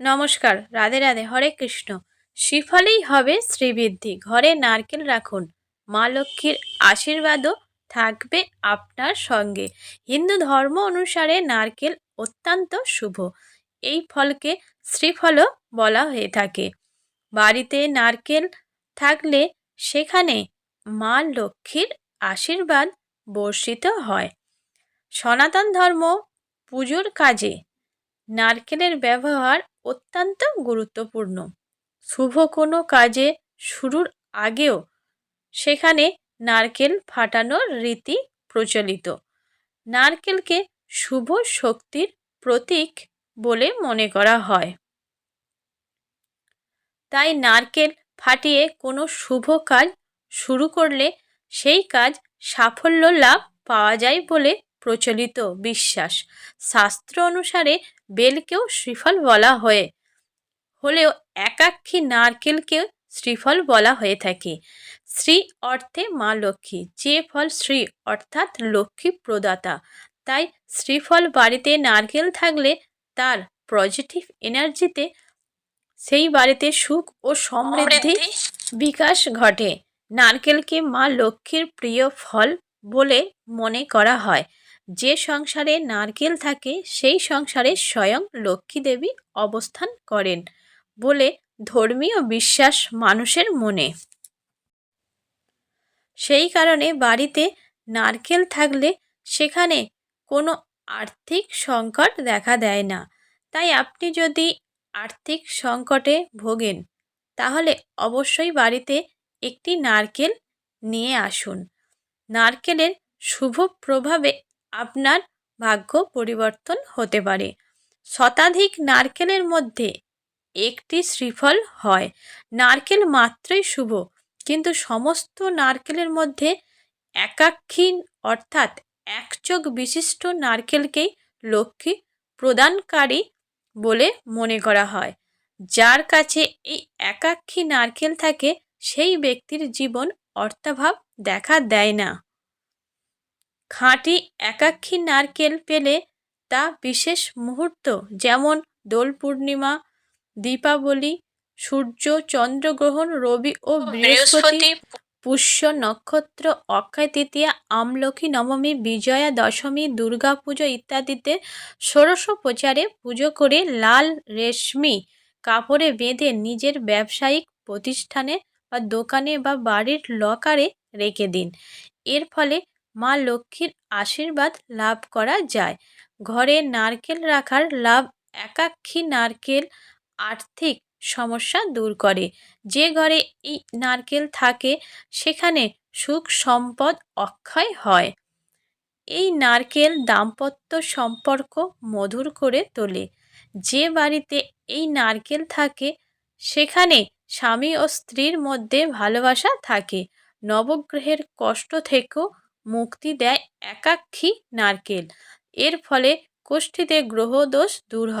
নমস্কার, রাধে রাধে, হরে কৃষ্ণ। শ্রীফলেই হবে শ্রীবৃদ্ধি, ঘরে নারকেল রাখুন। মা লক্ষ্মীর আশীর্বাদও থাকবে আপনার সঙ্গে। হিন্দু ধর্ম অনুসারে নারকেল অত্যন্ত শুভ। এই ফলকে শ্রীফলও বলা হয়ে থাকে। বাড়িতে নারকেল থাকলে সেখানে মা লক্ষ্মীর আশীর্বাদ বর্ষিত হয়। সনাতন ধর্ম পুজোর কাজে নারকেলের ব্যবহার অত্যন্ত গুরুত্বপূর্ণ। শুভ কোনো কাজে শুরুর আগেও সেখানে নারকেল ফাটানোর রীতি প্রচলিত। নারকেলকে শুভ শক্তির প্রতীক বলে মনে করা হয়। তাই নারকেল ফাটিয়ে কোনো শুভ কাজ শুরু করলে সেই কাজ সাফল্য লাভ পাওয়া যায় বলে প্রচলিত বিশ্বাস। শাস্ত্র অনুসারে বেলকেও শ্রীফল বলা হয়ে হলেও একাক্ষী নারকেলকেও শ্রীফল বলা হয়ে থাকে। শ্রী অর্থে মা লক্ষ্মী যে ফল শ্রী অর্থাৎ লক্ষ্মী প্রদাতা। তাই শ্রীফল বাড়িতে নারকেল থাকলে তার পজিটিভ এনার্জিতে সেই বাড়িতে সুখ ও সমৃদ্ধি। বিকাশ ঘটে। নারকেলকে মা লক্ষ্মীর প্রিয় ফল বলে মনে করা হয়। যে সংসারে নারকেল থাকে, সেই সংসারে স্বয়ং লক্ষ্মী দেবী অবস্থান করেন বলে ধর্মীয় বিশ্বাস মানুষের মনে। সেই কারণে বাড়িতে নারকেল থাকলে সেখানে কোনো আর্থিক সংকট দেখা দেয় না। তাই আপনি যদি আর্থিক সংকটে ভোগেন, তাহলে অবশ্যই বাড়িতে একটি নারকেল নিয়ে আসুন। নারকেলের শুভ প্রভাবে আপনার ভাগ্য পরিবর্তন হতে পারে। শতাধিক নারকেলের মধ্যে একটি শ্রীফল হয়। নারকেল মাত্রই শুভ, কিন্তু সমস্ত নারকেলের মধ্যে একাক্ষীন অর্থাৎ একচোখ বিশিষ্ট নারকেলকেই লক্ষ্মী প্রদানকারী বলে মনে করা হয়। যার কাছে এই একাক্ষী নারকেল থাকে, সেই ব্যক্তির জীবন অর্থাভাব দেখা দেয় না। খাঁটি একাক্ষী নারকেল পেলে তা বিশেষ মুহূর্ত যেমন দোল পূর্ণিমা দীপাবলি সূর্য চন্দ্রগ্রহণ রবি ও বৃহস্পতি পুষ্য নক্ষত্র অক্ষয় তৃতীয়া আমলকি নবমী বিজয়া দশমী দুর্গা পুজো ইত্যাদিতে ষোড়শ প্রচারে পুজো করে লাল রেশমি কাপড়ে বেঁধে নিজের ব্যবসায়িক প্রতিষ্ঠানে বা দোকানে বা বাড়ির লকারে রেখে দিন। এর ফলে মা লক্ষ্মীর আশীর্বাদ লাভ করা যায়। ঘরে নারকেল রাখার লাভ একাক্ষী নারকেল আর্থিক সমস্যা দূর করে। যে ঘরে এই নারকেল থাকে, সেখানে সুখ সম্পদ অক্ষয় হয়। এই নারকেল দাম্পত্য সম্পর্ক মধুর করে তোলে। যে বাড়িতে এই নারকেল থাকে, সেখানে স্বামী ও স্ত্রীর মধ্যে ভালোবাসা থাকে। নবগ্রহের কষ্ট থেকেও মুক্তি দেয় একাক্ষী নারকেল। এর ফলে কোষ্ঠীতে গ্রহদোষ দূর হয়।